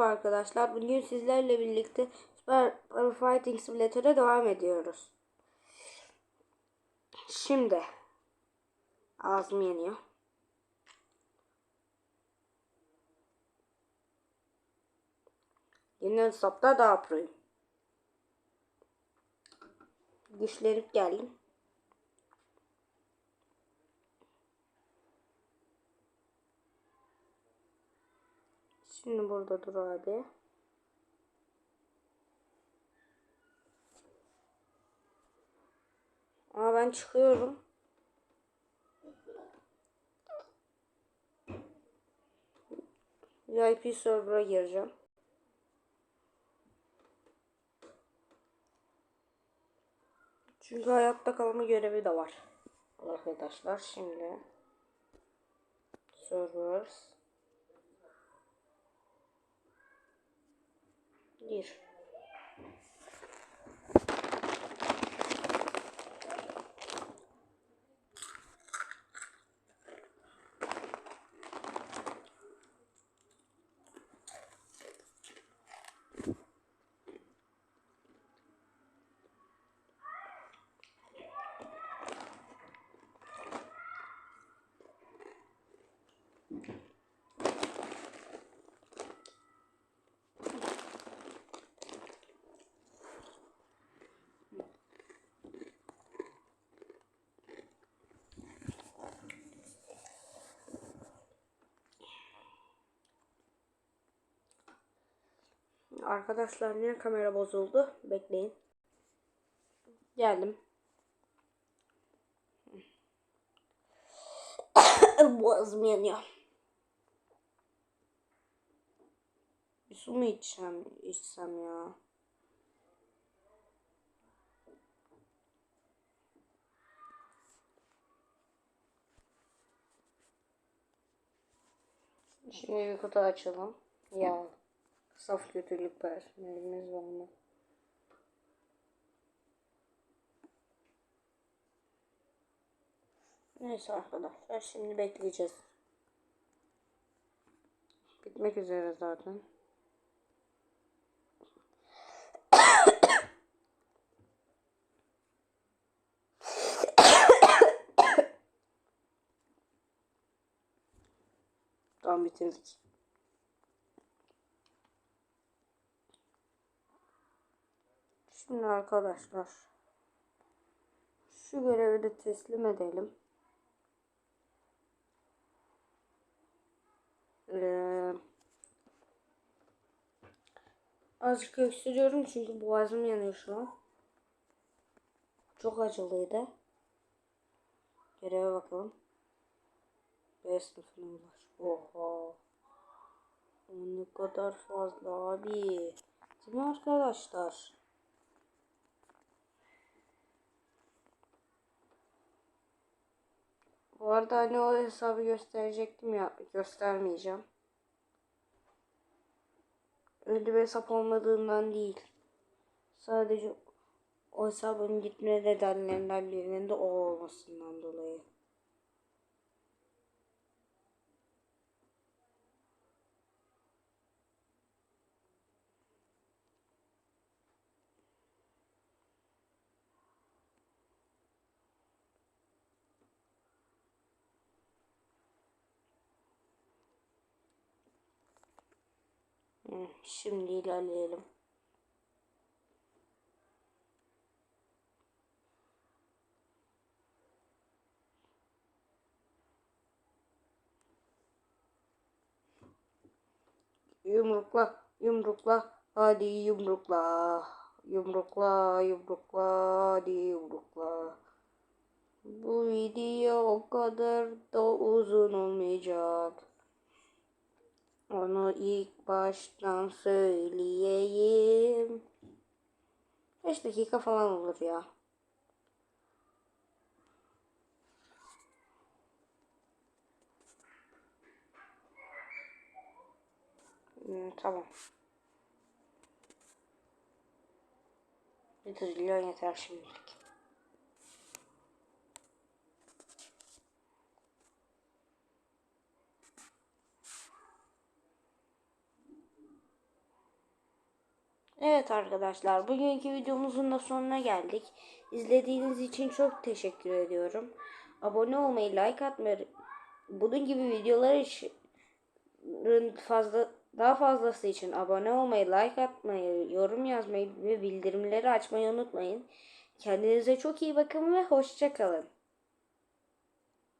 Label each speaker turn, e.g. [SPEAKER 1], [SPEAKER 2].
[SPEAKER 1] Arkadaşlar bugün sizlerle birlikte Super Fighting Simulator'a devam ediyoruz. Şimdi ağzım yanıyor. Yeni hesapta daha proyum. Güçlenip geldim. Şimdi burada dur abi. Aa ben çıkıyorum. VIP server'a gireceğim. Çünkü hayatta kalma görevi de var. Arkadaşlar şimdi servers 历史。Arkadaşlar niye kamera bozuldu? Bekleyin. Geldim. Boğazım yanıyor. Bir su mu içsem, içsem ya? Şimdi bir kutu açalım. Ya. Saf kötülük personelimiz var mı? Neyse arkadaşlar şimdi bekleyeceğiz. Bitmek üzere zaten. Tamam bitirdik. Şimdi arkadaşlar şu görevi de teslim edelim. Ee, azıcık öksürüyorum çünkü boğazım yanıyor şu an. Çok acılıydı. Göreve bakalım. B sınıfına ulaş. Oha. Ne kadar fazla abi. Değil mi arkadaşlar? Bu arada hani o hesabı gösterecektim ya göstermeyeceğim. Öyle bir hesap olmadığından değil. Sadece o hesabın gitme nedenlerinden birinin de o olmasından dolayı. Şimdi ilerleyelim. Yumrukla, yumrukla, hadi yumrukla. Yumrukla, yumrukla, hadi yumrukla. Bu video o kadar da uzun olmayacak. Onu ilk baştan söyleyeyim. 5 dakika falan olur ya. Hmm, tamam. Bir trilyon yeter şimdilik. Evet arkadaşlar bugünkü videomuzun da sonuna geldik. İzlediğiniz için çok teşekkür ediyorum. Abone olmayı, like atmayı, bunun gibi videolar için fazla daha fazlası için abone olmayı, like atmayı, yorum yazmayı ve bildirimleri açmayı unutmayın. Kendinize çok iyi bakın ve hoşça kalın.